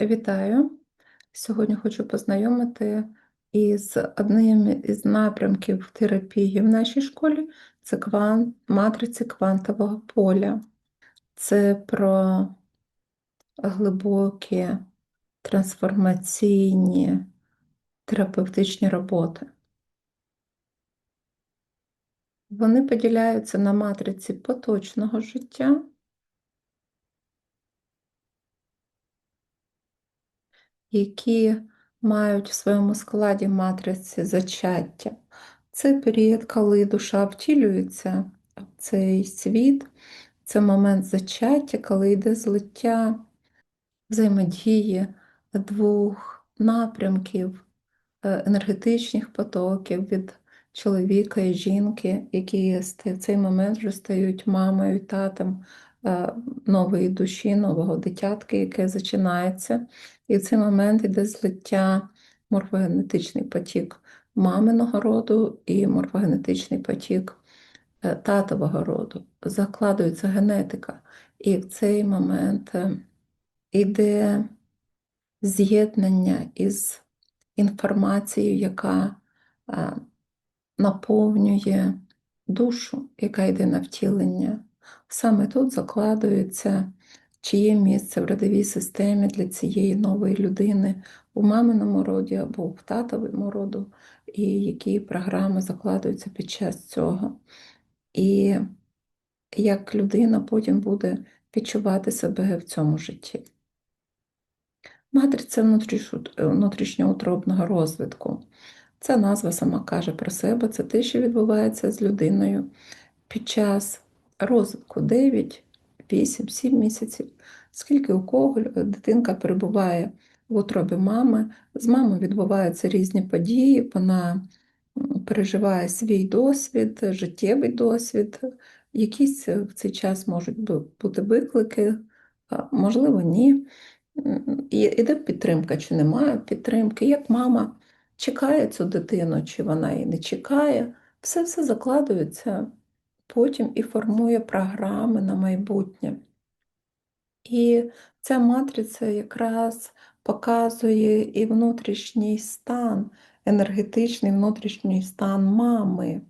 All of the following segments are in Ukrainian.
Вітаю! Сьогодні хочу познайомити із одним із напрямків терапії в нашій школі це квант, матриці квантового поля. Це про глибокі трансформаційні терапевтичні роботи. Вони поділяються на матриці поточного життя. Які мають в своєму складі матриці зачаття. Це період, коли душа втілюється в цей світ, це момент зачаття, коли йде злиття взаємодії двох напрямків, е, енергетичних потоків від чоловіка і жінки, які в цей момент вже стають мамою і татом нової душі, нового дитятки, яке зачинається. І в цей момент йде злиття морфогенетичний потік маминого роду і морфогенетичний потік е, татового роду. Закладується генетика. І в цей момент йде е, з'єднання із інформацією, яка наповнює душу, яка йде на втілення. Саме тут закладується, чиє місце в родовій системі для цієї нової людини у маминому роді або в татовому роду, і які програми закладуються під час цього. І як людина потім буде відчувати себе в цьому житті. Матриця внутрішньоутробного розвитку. Ця назва сама каже про себе, це те, що відбувається з людиною під час розвитку. 9, 8, 7 місяців, скільки у кого дитинка перебуває в утробі мами, з мамою відбуваються різні події, вона переживає свій досвід, життєвий досвід, якісь в цей час можуть бути виклики, можливо, ні. Іде підтримка чи немає підтримки, як мама чекає цю дитину, чи вона її не чекає, все все закладується потім і формує програми на майбутнє. І ця матриця якраз показує і внутрішній стан, енергетичний внутрішній стан мами.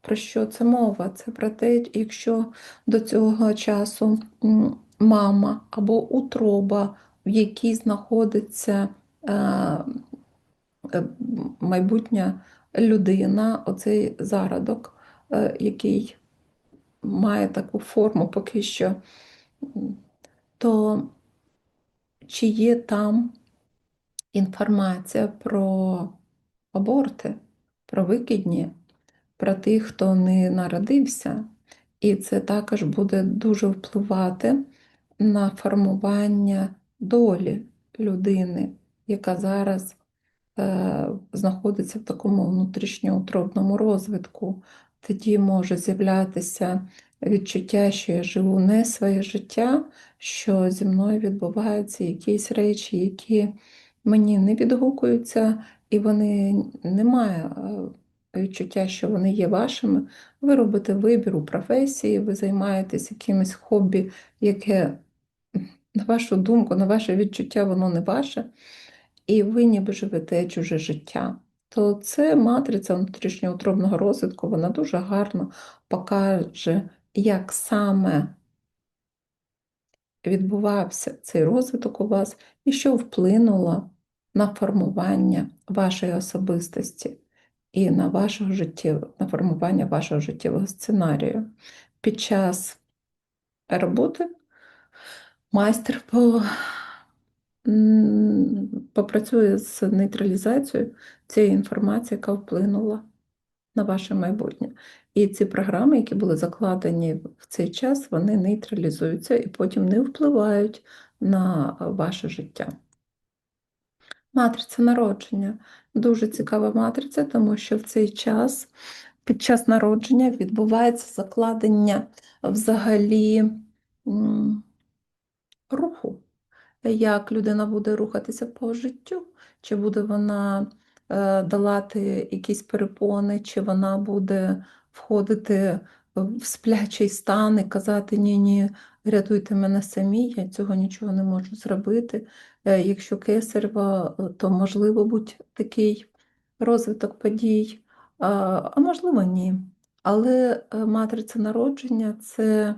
Про що це мова? Це про те, якщо до цього часу мама або утроба, в якій знаходиться е, майбутня людина, оцей зародок, е, який має таку форму поки що, то чи є там інформація про аборти, про викидні, про тих, хто не народився, і це також буде дуже впливати на формування долі людини, яка зараз е, знаходиться в такому внутрішньоутробному розвитку тоді може з'являтися відчуття, що я живу не своє життя, що зі мною відбуваються якісь речі, які мені не відгукуються, і вони не мають е, відчуття, що вони є вашими. Ви робите вибір у професії, ви займаєтесь якимось хобі, яке, на вашу думку, на ваше відчуття, воно не ваше, і ви ніби живете чуже життя то це матриця внутрішньоутробного розвитку, вона дуже гарно покаже, як саме відбувався цей розвиток у вас і що вплинуло на формування вашої особистості і на вашого життєвого, на формування вашого життєвого сценарію. Під час роботи майстер по попрацює з нейтралізацією цієї інформації, яка вплинула на ваше майбутнє. І ці програми, які були закладені в цей час, вони нейтралізуються і потім не впливають на ваше життя. Матриця народження дуже цікава матриця, тому що в цей час, під час народження, відбувається закладення взагалі руху як людина буде рухатися по життю, чи буде вона е, долати якісь перепони, чи вона буде входити в сплячий стан і казати Ні, ні, рятуйте мене самі, я цього нічого не можу зробити. Е, Якщо кесарева, е, то можливо будь такий розвиток подій, а, можливо, ні. Але матриця народження це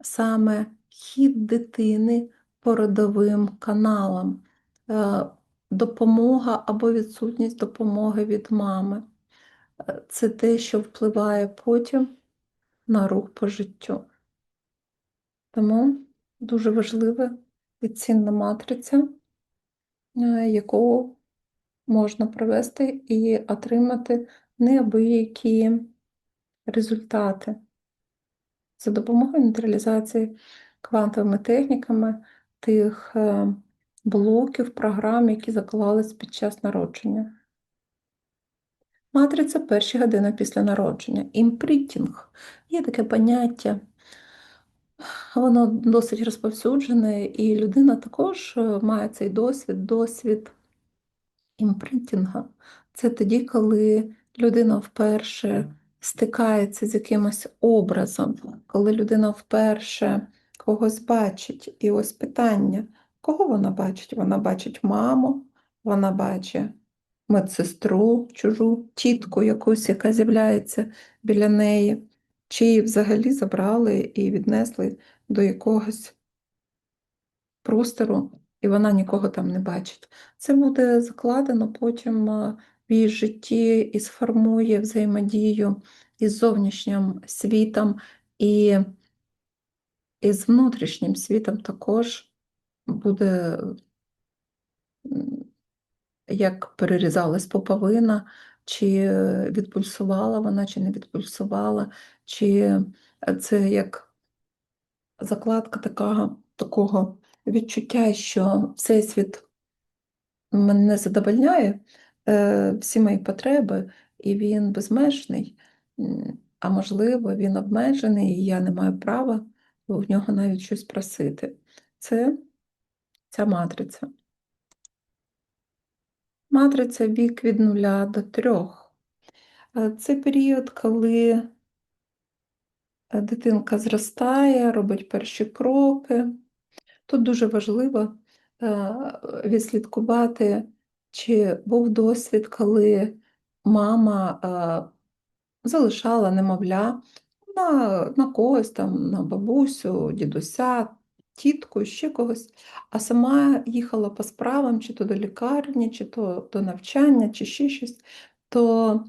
саме хід дитини по родовим каналам, е, допомога або відсутність допомоги від мами. Е, Це те, що впливає потім на рух по життю. Тому дуже важлива і цінна матриця, е, яку можна провести і отримати неабиякі результати за допомогою нейтралізації квантовими техніками тих е, блоків програм, які заклались під час народження. Матриця перші години після народження. Імпритінг є таке поняття. Воно досить розповсюджене, і людина також е, має цей досвід, досвід імпринтінга. Це тоді, коли людина вперше стикається з якимось образом, коли людина вперше когось бачить. І ось питання, кого вона бачить? Вона бачить маму, вона бачить медсестру, чужу тітку якусь, яка з'являється біля неї, чи її взагалі забрали і віднесли до якогось простору, і вона нікого там не бачить. Це буде закладено потім е, в її житті і сформує взаємодію із зовнішнім світом, і, і з внутрішнім світом також буде, як перерізалась поповина, чи відпульсувала вона, чи не відпульсувала, чи це як закладка така, такого відчуття, що Всесвіт мене задовольняє е, всі мої потреби, і він безмежний, а можливо, він обмежений, і я не маю права в нього навіть щось просити. Це ця матриця. Матриця вік від нуля до трьох. Е, Це період, коли е, дитинка зростає, робить перші кроки. Тут дуже важливо е, відслідкувати, чи був досвід, коли мама залишала немовля на, на когось там, на бабусю, дідуся, тітку, ще когось, а сама їхала по справам, чи то до лікарні, чи то до навчання, чи ще щось, то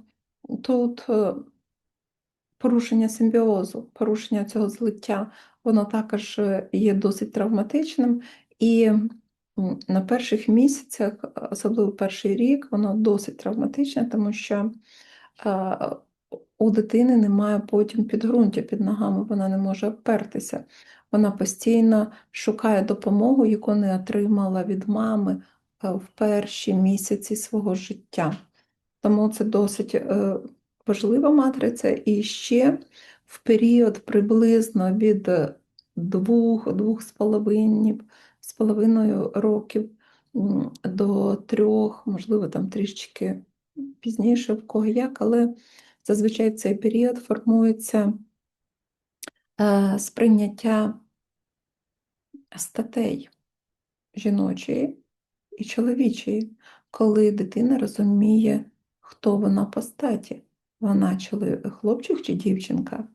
тут е, порушення симбіозу, порушення цього злиття, воно також е, є досить травматичним. І на перших місяцях, особливо перший рік, воно досить травматичне, тому що е, у дитини немає потім підґрунтя під ногами, вона не може опертися. Вона постійно шукає допомогу, яку не отримала від мами е, в перші місяці свого життя. Тому це досить е, важлива матриця. І ще в період приблизно від двох, двох з половиною, з половиною років до трьох, можливо, там трішечки пізніше в кого як, але зазвичай в цей період формується е, сприйняття статей жіночої і чоловічої, коли дитина розуміє, хто вона по статі, вона хлопчик чи дівчинка.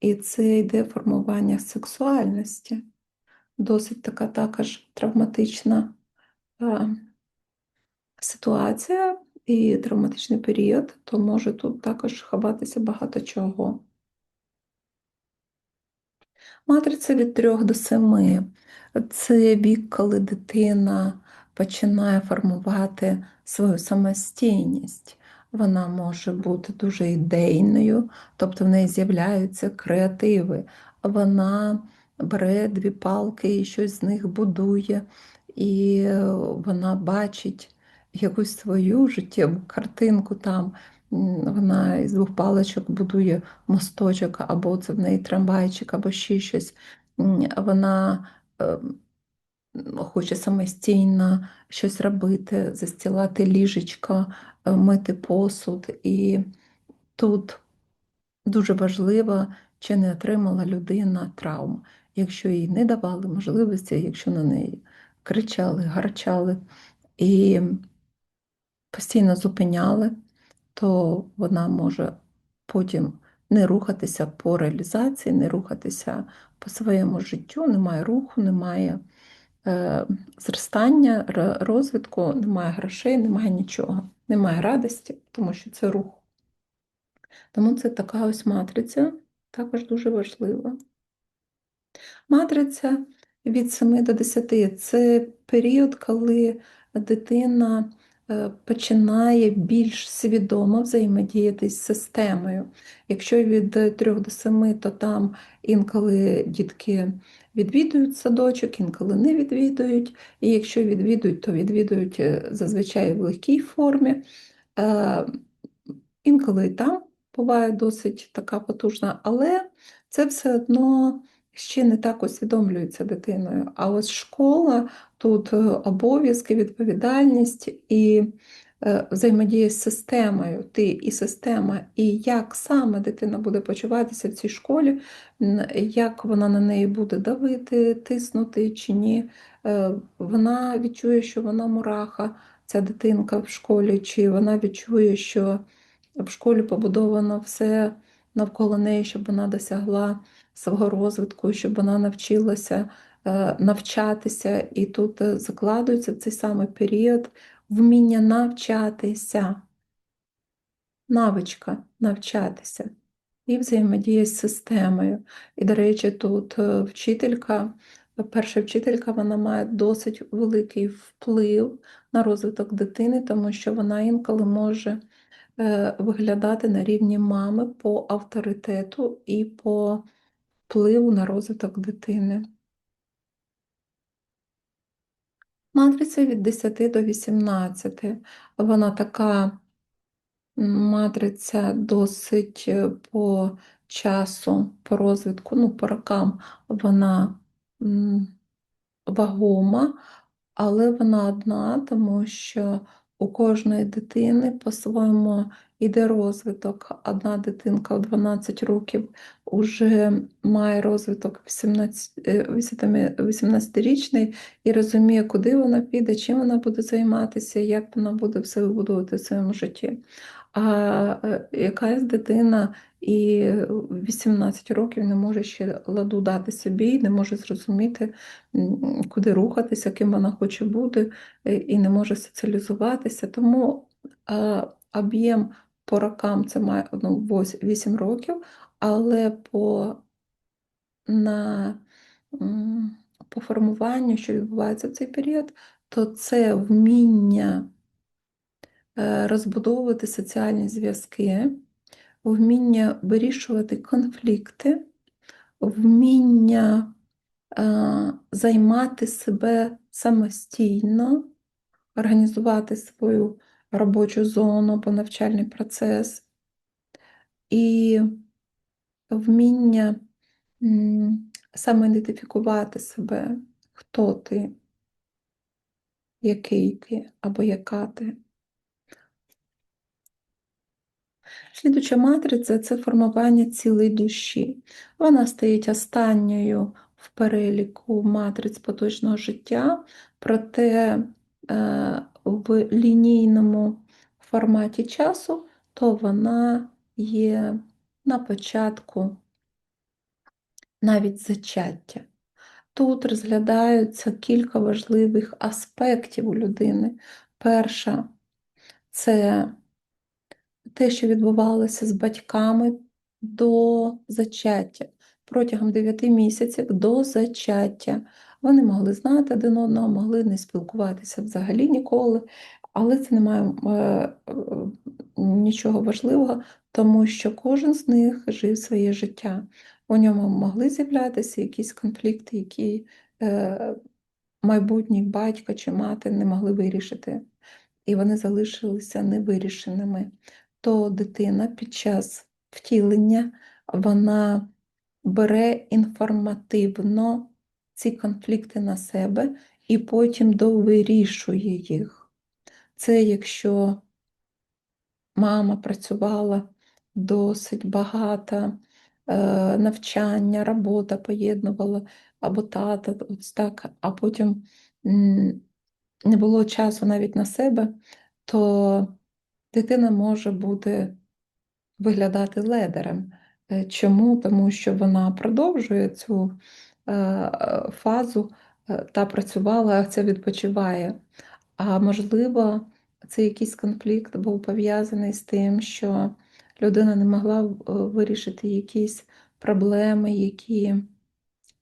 І це йде формування сексуальності. Досить така також травматична е, ситуація і травматичний період, то може тут також ховатися багато чого. Матриця від 3 до 7 це вік, коли дитина починає формувати свою самостійність. Вона може бути дуже ідейною, тобто в неї з'являються креативи. Вона бере дві палки і щось з них будує, і вона бачить якусь свою життєву картинку там. Вона із двох паличок будує мосточок, або це в неї трамвайчик, або ще щось. Вона е, хоче самостійно щось робити, застілати ліжечко, е, мити посуд. І тут дуже важливо, чи не отримала людина травм, якщо їй не давали можливості, якщо на неї кричали, гарчали і постійно зупиняли, то вона може потім не рухатися по реалізації, не рухатися по своєму життю, немає руху, немає е, зростання, розвитку, немає грошей, немає нічого, немає радості, тому що це рух. Тому це така ось матриця, також дуже важлива. Матриця від 7 до 10 це період, коли дитина починає більш свідомо взаємодіяти з системою. Якщо від 3 до 7, то там інколи дітки відвідують садочок, інколи не відвідують. І якщо відвідують, то відвідують е, зазвичай в легкій формі. Е, інколи і там буває досить така потужна, але це все одно ще не так усвідомлюється дитиною. А ось школа тут е, обов'язки, відповідальність і е, взаємодія з системою, ти і система, і як саме дитина буде почуватися в цій школі, як вона на неї буде давити, тиснути чи ні. Е, вона відчує, що вона мураха, ця дитинка в школі, чи вона відчує, що в школі побудовано все навколо неї, щоб вона досягла свого розвитку, щоб вона навчилася е, навчатися. І тут е, закладується в цей самий період вміння навчатися, навичка навчатися і взаємодія з системою. І, до речі, тут е, вчителька. Перша вчителька вона має досить великий вплив на розвиток дитини, тому що вона інколи може виглядати на рівні мами по авторитету і по впливу на розвиток дитини. Матриця від 10 до 18. Вона така матриця досить е, по часу, по розвитку, ну, по рокам вона вагома, але вона одна, тому що у кожної дитини по-своєму іде розвиток. Одна дитинка у 12 років вже має розвиток 18-річний е, і розуміє, куди вона піде, чим вона буде займатися, як вона буде все вибудовувати в своєму житті. А е, якась дитина і 18 років не може ще ладу дати собі, не може зрозуміти, куди рухатися, ким вона хоче бути, е, і не може соціалізуватися. Тому об'єм по рокам це має ну, 8 років, але по на, по формуванню, що відбувається в цей період, то це вміння е, розбудовувати соціальні зв'язки, вміння вирішувати конфлікти, вміння е, займати себе самостійно, організувати свою робочу зону або навчальний процес, і вміння самоідентифікувати себе, хто ти, який ти або яка ти. Слідуча матриця це формування цілої душі. Вона стоїть останньою в переліку матриць поточного життя, проте е, в лінійному форматі часу, то вона є на початку навіть зачаття. Тут розглядаються кілька важливих аспектів у людини. Перша це те, що відбувалося з батьками до зачаття. Протягом 9 місяців до зачаття. Вони могли знати один одного, могли не спілкуватися взагалі ніколи, але це не має е, е, нічого важливого, тому що кожен з них жив своє життя. У ньому могли з'являтися якісь конфлікти, які е, майбутній батько чи мати не могли вирішити, і вони залишилися невирішеними. То дитина під час втілення вона бере інформативно ці конфлікти на себе і потім довирішує їх. Це якщо мама працювала досить багато, е, навчання, робота поєднувала, або тата, ось так, а потім не було часу навіть на себе, то дитина може бути виглядати ледерем. Е, Чому? Тому що вона продовжує цю фазу е, та працювала, а це відпочиває. А можливо, це якийсь конфлікт був пов'язаний з тим, що людина не могла е, вирішити якісь проблеми, які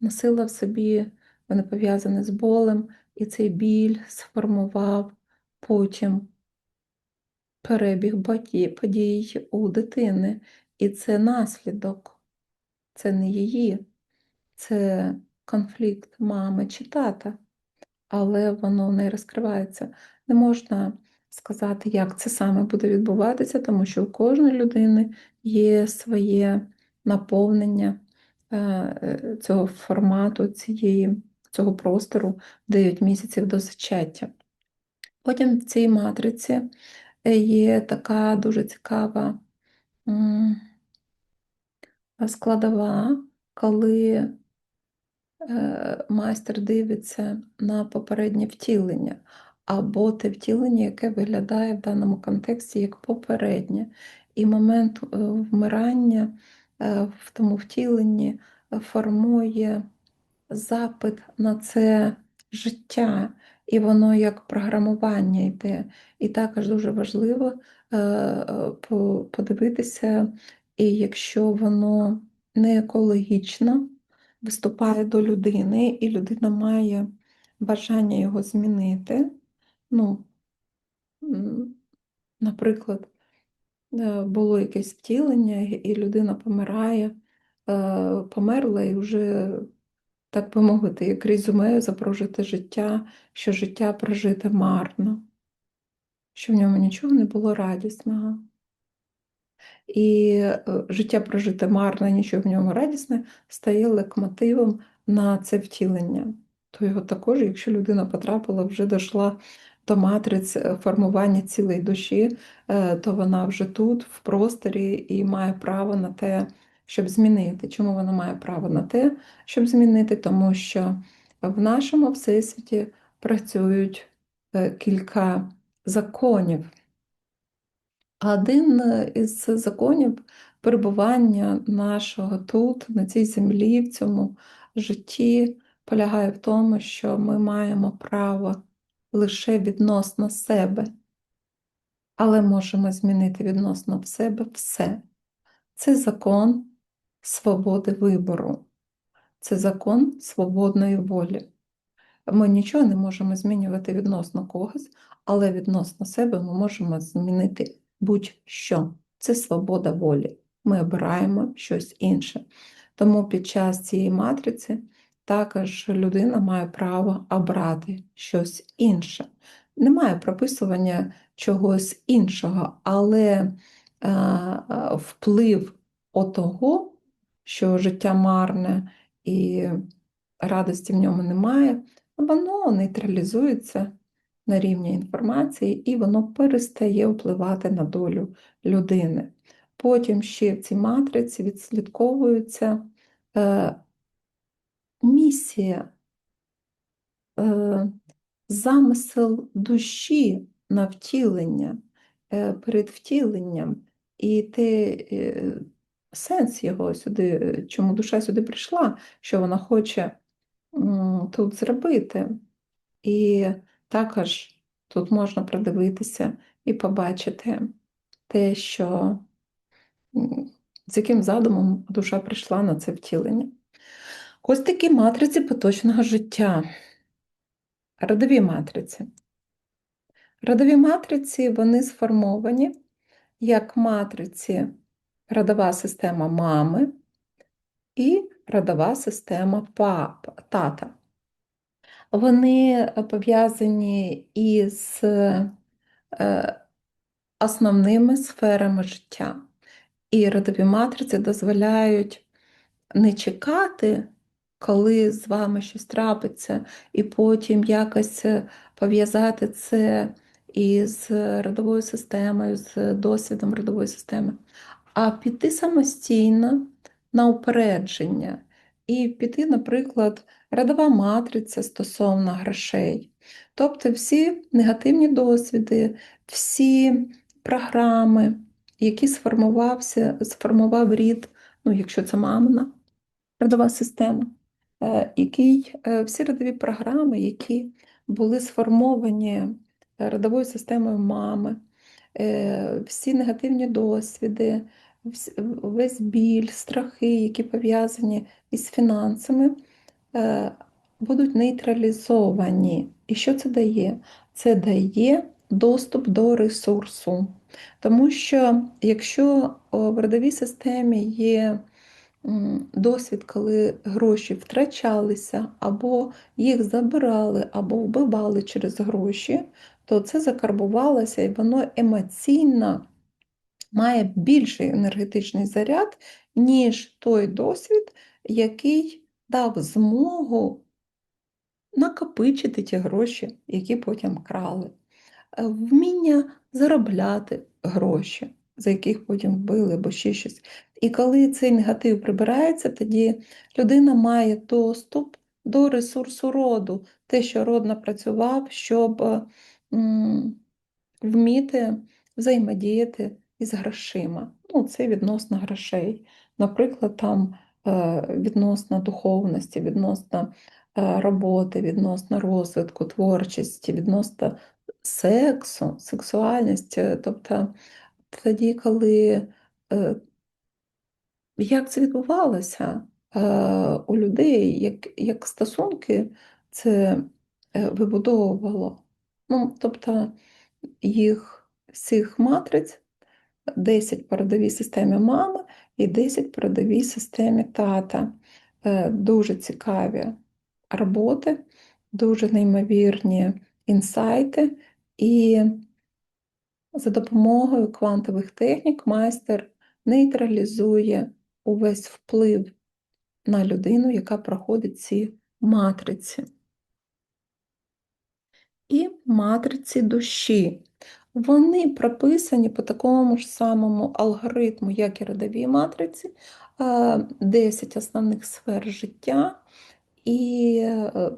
носила в собі, вони пов'язані з болем, і цей біль сформував потім перебіг подій у дитини. І це наслідок, це не її, це конфлікт мами чи тата, але воно не розкривається. Не можна сказати, як це саме буде відбуватися, тому що у кожної людини є своє наповнення е, е, цього формату, цієї, цього простору 9 місяців до зачаття. Потім в цій матриці е, є така дуже цікава складова, коли майстер дивиться на попереднє втілення, або те втілення, яке виглядає в даному контексті як попереднє. І момент е, вмирання е, в тому втіленні формує запит на це життя, і воно як програмування йде. І також дуже важливо подивитися, і якщо воно не екологічно виступає до людини, і людина має бажання його змінити. Ну, Наприклад, е, було якесь втілення, і людина помирає, е, померла і вже, так би мовити, як резюме за прожите життя, що життя прожите марно, що в ньому нічого не було радісного і е, життя прожите марно, нічого в ньому радісне, стає лекмотивом на це втілення. То його також, якщо людина потрапила, вже дійшла до матриць е, формування цілої душі, е, то вона вже тут, в просторі, і має право на те, щоб змінити. Чому вона має право на те, щоб змінити? Тому що в нашому всесвіті працюють кілька законів. Один е, із законів перебування нашого тут, на цій землі, в цьому житті, полягає в тому, що ми маємо право лише відносно себе, але можемо змінити відносно в себе все. Це закон свободи вибору, це закон свободної волі. Ми нічого не можемо змінювати відносно когось, але відносно себе ми можемо змінити будь-що. Це свобода волі. Ми обираємо щось інше. Тому під час цієї матриці також людина має право обрати щось інше. Немає прописування чогось іншого, але е, вплив отого, що життя марне і радості в ньому немає, воно нейтралізується на рівні інформації, і воно перестає впливати на долю людини. Потім ще в цій матриці відслідковується е, місія, е, замисел душі на втілення е, перед втіленням, і те, е, сенс його сюди, чому душа сюди прийшла, що вона хоче м, тут зробити. І також тут можна придивитися і побачити те, що з яким задумом душа прийшла на це втілення. Ось такі матриці поточного життя. Родові матриці. Родові матриці вони сформовані як матриці родова система мами і родова система папа, тата вони пов'язані із е, основними сферами життя. І родові матриці дозволяють не чекати, коли з вами щось трапиться, і потім якось пов'язати це із родовою системою, з досвідом родової системи, а піти самостійно на упередження і піти, наприклад, родова матриця стосовно грошей. Тобто всі негативні досвіди, всі програми, які сформувався, сформував рід, ну, якщо це мамина родова система, е, який, е, всі родові програми, які були сформовані родовою системою мами, е, всі негативні досвіди, весь біль, страхи, які пов'язані із фінансами, будуть нейтралізовані. І що це дає? Це дає доступ до ресурсу. Тому що якщо в родовій системі є досвід, коли гроші втрачалися, або їх забирали, або вбивали через гроші, то це закарбувалося і воно емоційно має більший енергетичний заряд, ніж той досвід, який дав змогу накопичити ті гроші, які потім крали. Е, вміння заробляти гроші, за яких потім вбили або ще щось. І коли цей негатив прибирається, тоді людина має доступ до ресурсу роду, те, що род напрацював, щоб вміти взаємодіяти із грошима. Ну, Це відносно грошей. Наприклад, там е, відносно духовності, відносно е, роботи, відносно розвитку, творчості, відносно сексу, сексуальності. Тобто тоді, коли е, як це відбувалося у людей, як як стосунки це вибудовувало? Ну, Тобто їх всіх матриць 10 по родовій системі мами і 10 по родовій системі тата. Е, дуже цікаві роботи, дуже неймовірні інсайти, і за допомогою квантових технік майстер нейтралізує увесь вплив на людину, яка проходить ці матриці. І матриці душі. Вони прописані по такому ж самому алгоритму, як і родові матриці, 10 основних сфер життя, і е,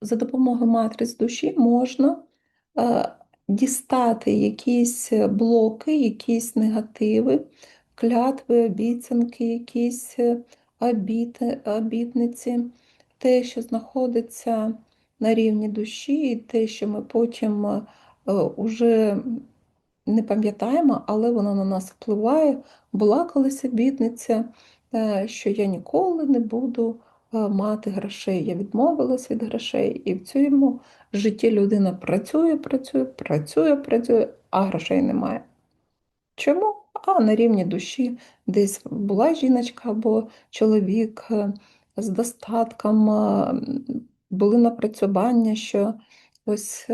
за допомогою матриць душі можна е, дістати якісь блоки, якісь негативи, клятви, обіцянки, якісь е, обітниці, те, що знаходиться на рівні душі, і те, що ми потім вже не пам'ятаємо, але вона на нас впливає. Була колись обітниця, е, що я ніколи не буду е, мати грошей. Я відмовилась від грошей, і в цьому житті людина працює, працює, працює, працює, а грошей немає. Чому? А на рівні душі десь була жіночка або чоловік е, з достатком, були напрацювання, що ось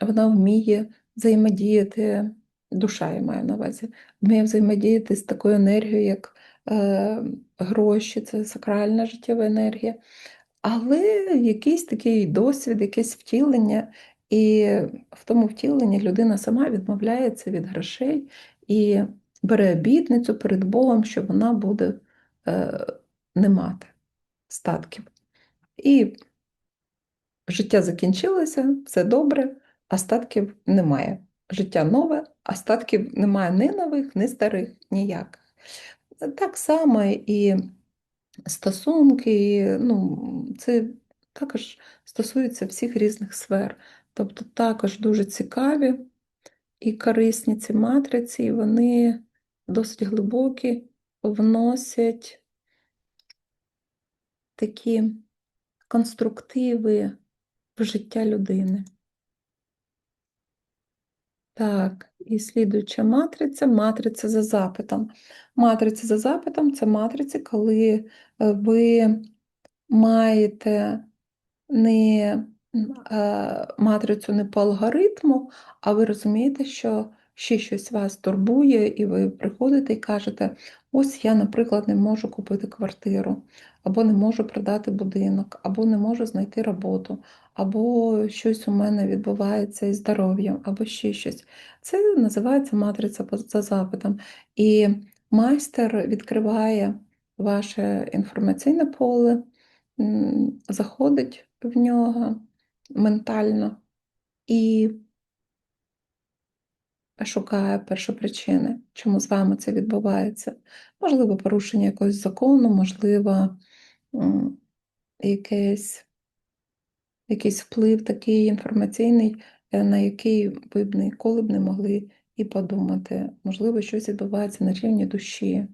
вона вміє взаємодіяти, душа я маю на увазі, вміє взаємодіяти з такою енергією, як е, гроші, це сакральна життєва енергія. Але якийсь такий досвід, якесь втілення, і в тому втіленні людина сама відмовляється від грошей і бере обітницю перед Богом, що вона буде е, не мати статків. І життя закінчилося, все добре, а статків немає. Життя нове, а статків немає ні нових, ні старих, ніяких. Так само і стосунки, ну, це також стосується всіх різних сфер. Тобто також дуже цікаві і корисні ці матриці, і вони досить глибокі, вносять такі конструктиви в життя людини. Так, і слідуюча матриця матриця за запитом. Матриця за запитом це матриці, коли е, ви маєте не е, матрицю не по алгоритму, а ви розумієте, що ще щось вас турбує, і ви приходите і кажете: ось я, наприклад, не можу купити квартиру, або не можу продати будинок, або не можу знайти роботу, або щось у мене відбувається із здоров'ям, або ще щось. Це називається матриця за запитом. І майстер відкриває ваше інформаційне поле, заходить в нього ментально і шукає першопричини, чому з вами це відбувається. Можливо, порушення якогось закону, можливо, якесь, якийсь вплив такий інформаційний, е, на який ви б ніколи б не могли і подумати. Можливо, щось відбувається на рівні душі,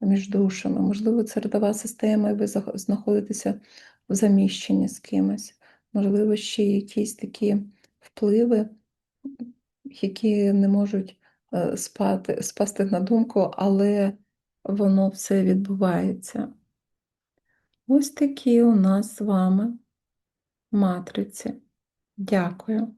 між душами, можливо, це родова система, і ви знаходитеся в заміщенні з кимось. Можливо, ще якісь такі впливи, які не можуть е, спати, спасти на думку, але воно все відбувається. Ось такі у нас з вами матриці. Дякую.